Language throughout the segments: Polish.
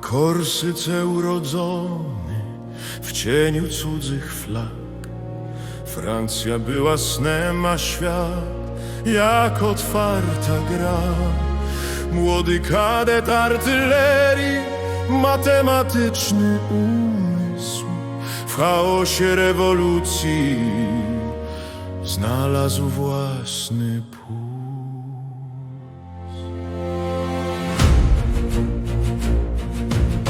Korsyce urodzony w cieniu cudzych flag. Francja była snem, a świat jak otwarta gra. Młody kadet artylerii, matematyczny umysł. W chaosie rewolucji znalazł własny puls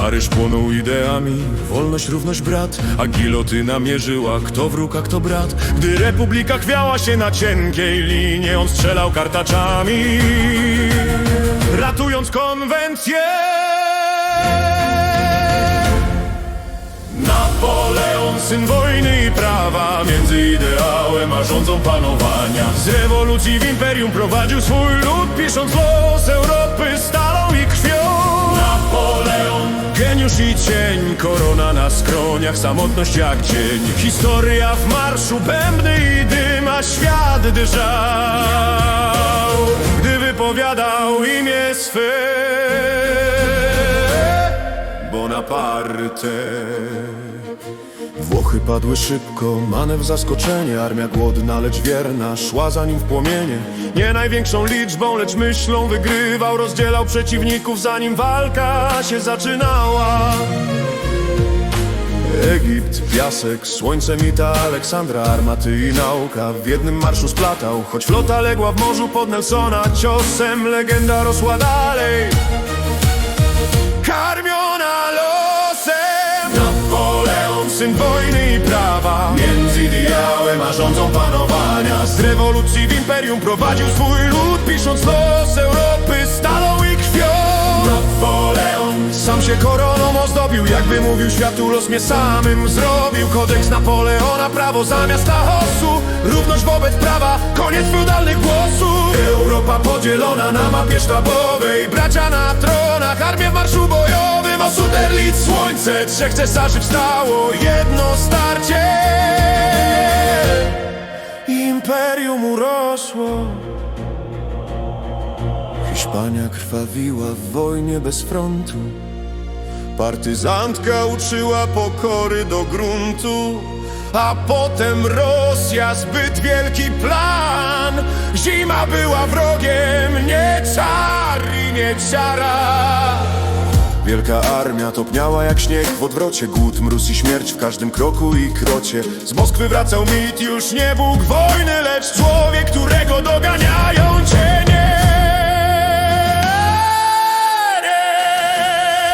Paryż płonął ideami, wolność, równość, brat. A gilotyna mierzyła, kto wróg, a kto brat. Gdy republika chwiała się na cienkiej linie On strzelał kartaczami Ratując konwencję. Napoleon, syn wojny i prawa Między ideałem a rządzą panowania. Z rewolucji w imperium prowadził swój lud Pisząc los Europy Napoleon, geniusz i cień Korona na skroniach, samotność jak dzień. Historia w marszu, bębny i dym A świat drżał Gdy wypowiadał imię swe. Bonaparte Włochy padły szybko, manewr zaskoczenie Armia głodna, lecz wierna, szła za nim w płomienie. Nie największą liczbą, lecz myślą wygrywał Rozdzielał przeciwników, zanim walka się zaczynała. Egipt, piasek, słońce mita Aleksandra, armaty i nauka. W jednym marszu splatał, choć flota legła w morzu pod Nelsona. Ciosem legenda rosła dalej Z rewolucji w imperium prowadził swój lud Pisząc los Europy stalą i krwią. Napoleon Sam się koroną ozdobił Jakby mówił światu los mnie samym zrobił. Kodeks Napoleona, prawo zamiast chaosu Równość wobec prawa, koniec feudalnych głosów. Europa podzielona na mapie sztabowej Bracia na tronach, armię w marszu bojowym. O Suderlit, słońce, trzech cesarzy wstało Jedno starcie Imperium urosło. Hiszpania krwawiła w wojnie bez frontu. Partyzantka uczyła pokory do gruntu A potem Rosja, zbyt wielki plan. Zima była wrogiem, nie czar i nie ciara Wielka armia topniała jak śnieg w odwrocie. Głód, mróz i śmierć w każdym kroku i krocie. Z Moskwy wracał mit, już nie Bóg wojny Lecz człowiek, którego doganiają cienie.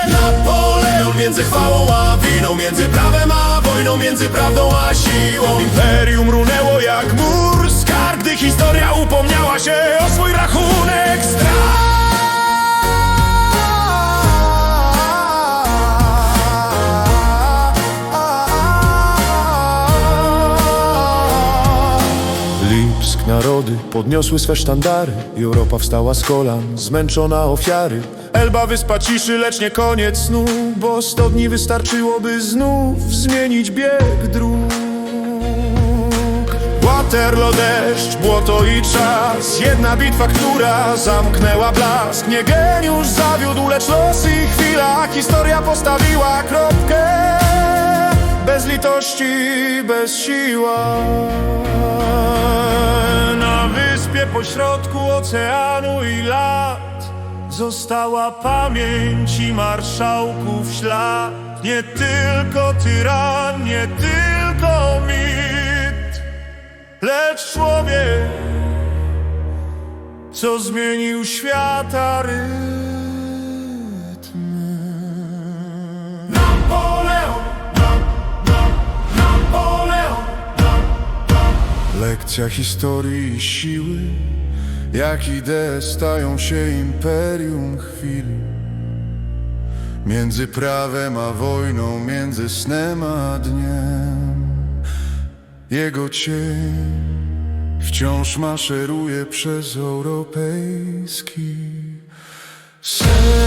Napoleon między chwałą a winą Między prawem a wojną, między prawdą a siłą. Imperium runęło jak mur Skarb, gdy historia upomniała się narody podniosły swe sztandary. Europa wstała z kolan, zmęczona ofiary. Elba wyspa ciszy, lecz nie koniec snu Bo sto dni wystarczyłoby znów zmienić bieg dróg. Waterloo, deszcz, błoto i czas. Jedna bitwa, która zamknęła blask. Nie geniusz zawiódł, lecz los i chwila. Historia postawiła kropkę litości, bez siła. Na wyspie pośrodku oceanu i lat Została pamięć i marszałków ślad. Nie tylko tyran, nie tylko mit Lecz człowiek, co zmienił świata rytm Lekcja historii i siły Jak idee stają się imperium chwili. Między prawem a wojną, między snem a dniem. Jego cień wciąż maszeruje przez europejski sen